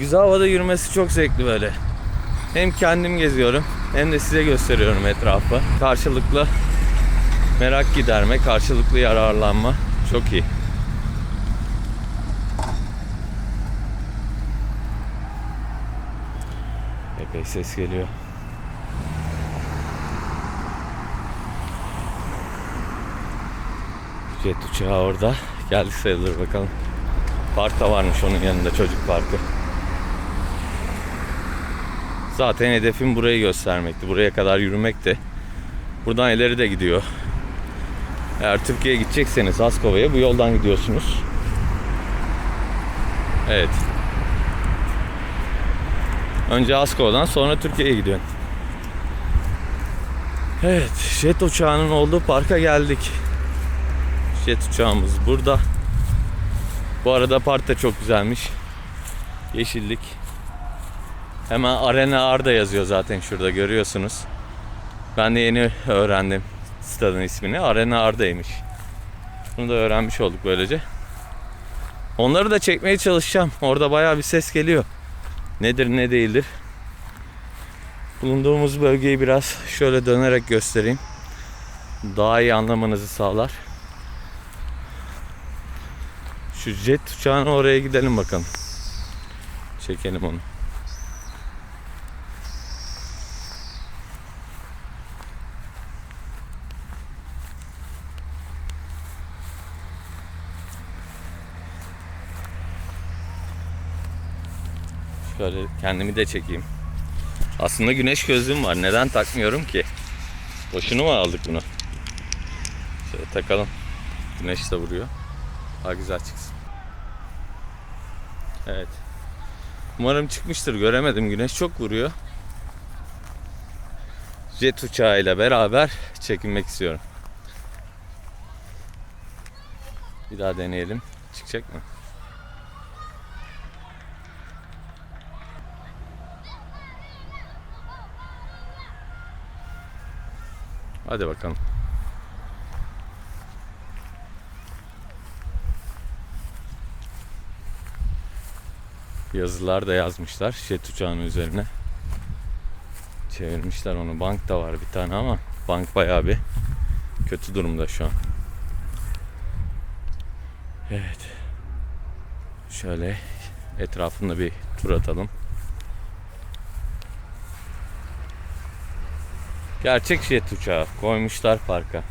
Güzel havada yürümesi çok zevkli böyle. Hem kendim geziyorum hem de size gösteriyorum etrafı. Karşılıklı merak giderme, karşılıklı yararlanma çok iyi. Epey ses geliyor. Jet uçağı orada. Geldi sayılır bakalım. Park da varmış onun yanında çocuk parkı. Zaten hedefim burayı göstermekti. Buraya kadar yürümekti. Buradan ileri de gidiyor. Eğer Türkiye'ye gidecekseniz Askova'ya bu yoldan gidiyorsunuz. Evet. Önce Askova'dan sonra Türkiye'ye gidiyorsun. Evet, jet uçağının olduğu parka geldik. Jet uçağımız burada. Bu arada park da çok güzelmiş. Yeşillik. Hemen Arena Arda yazıyor zaten şurada görüyorsunuz. Ben de yeni öğrendim stadın ismini. Arena Arda'ymış. Bunu da öğrenmiş olduk böylece. Onları da çekmeye çalışacağım. Orada bayağı bir ses geliyor. Nedir ne değildir. Bulunduğumuz bölgeyi biraz şöyle dönerek göstereyim. Daha iyi anlamanızı sağlar. Şu jet uçağına oraya gidelim bakalım. Çekelim onu. Şöyle kendimi de çekeyim. Aslında güneş gözlüğüm var. Neden takmıyorum ki? Boşuna mı aldık bunu? Şöyle takalım. Güneş de vuruyor. Daha güzel çıksın. Evet. Umarım çıkmıştır. Göremedim. Güneş çok vuruyor. Jet uçağıyla beraber çekinmek istiyorum. Bir daha deneyelim. Çıkacak mı? Hadi bakalım. Yazılar da yazmışlar jet uçağının üzerine. Çevirmişler onu. Bank da var bir tane ama bank bayağı bir kötü durumda şu an. Evet. Şöyle etrafında bir tur atalım. Gerçek jet uçağı koymuşlar parka.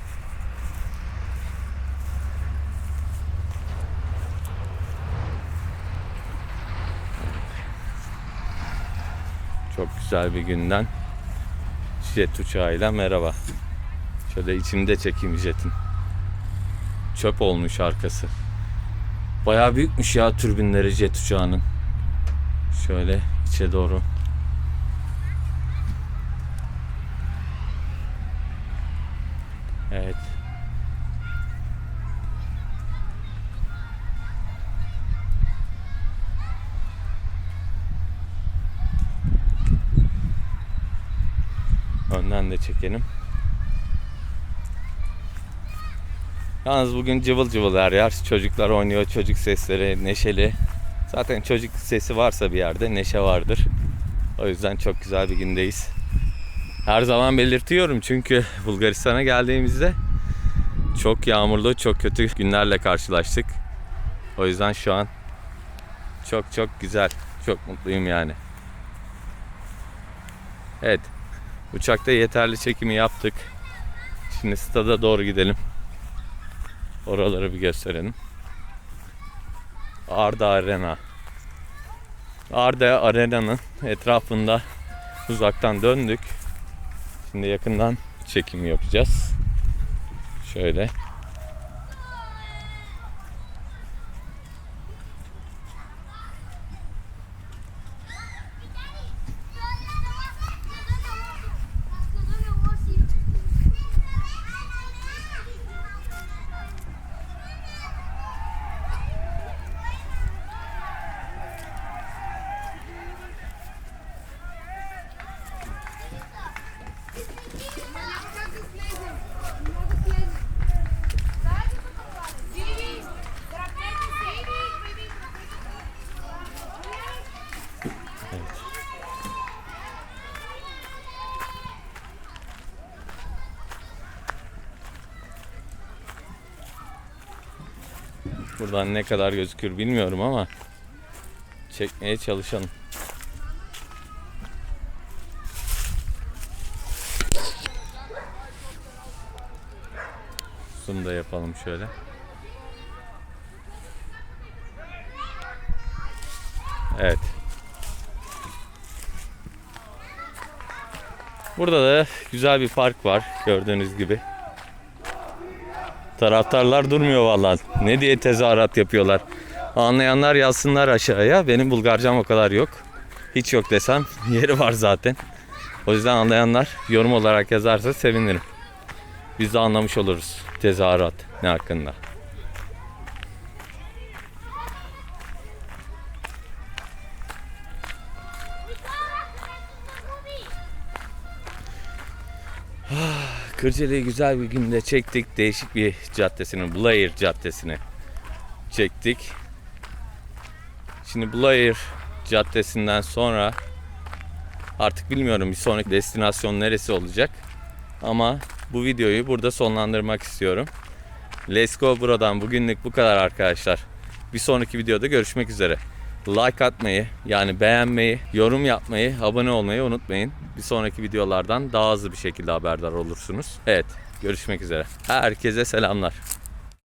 Çok güzel bir günden jet uçağıyla merhaba. Şöyle içimde çekeyim jetin. Çöp olmuş arkası. Bayağı büyükmüş ya türbinleri jet uçağının. Şöyle içe doğru Evet. Önden de çekelim. Yalnız bugün cıvıl cıvıl her yer. Çocuklar oynuyor, çocuk sesleri neşeli. Zaten çocuk sesi varsa bir yerde neşe vardır. O yüzden çok güzel bir gündeyiz. Her zaman belirtiyorum çünkü Bulgaristan'a geldiğimizde çok yağmurlu, çok kötü günlerle karşılaştık. O yüzden şu an çok çok güzel, çok mutluyum yani. Evet, uçakta yeterli çekimi yaptık. Şimdi stada doğru gidelim. Oraları bir gösterelim. Arda Arena. Arda Arena'nın etrafında uzaktan döndük. Şimdi yakından çekim yapacağız. Şöyle. Buradan ne kadar gözükür bilmiyorum ama çekmeye çalışalım. Zoom da yapalım şöyle. Evet. Burada da güzel bir park var gördüğünüz gibi. Taraftarlar durmuyor vallahi. Ne diye tezahürat yapıyorlar. Anlayanlar yazsınlar aşağıya. Benim Bulgarcam o kadar yok. Hiç yok desem yeri var zaten. O yüzden anlayanlar yorum olarak yazarsa sevinirim. Biz de anlamış oluruz tezahürat ne hakkında. Kırcalı'yı güzel bir günde çektik. Değişik bir caddesini, Blair Caddesi'ni çektik. Şimdi Blair Caddesi'nden sonra artık bilmiyorum bir sonraki destinasyon neresi olacak. Ama bu videoyu burada sonlandırmak istiyorum. Let's go buradan bugünlük bu kadar arkadaşlar. Bir sonraki videoda görüşmek üzere. Like atmayı yani beğenmeyi, yorum yapmayı, abone olmayı unutmayın. Bir sonraki videolardan daha hızlı bir şekilde haberdar olursunuz. Evet görüşmek üzere. Herkese selamlar.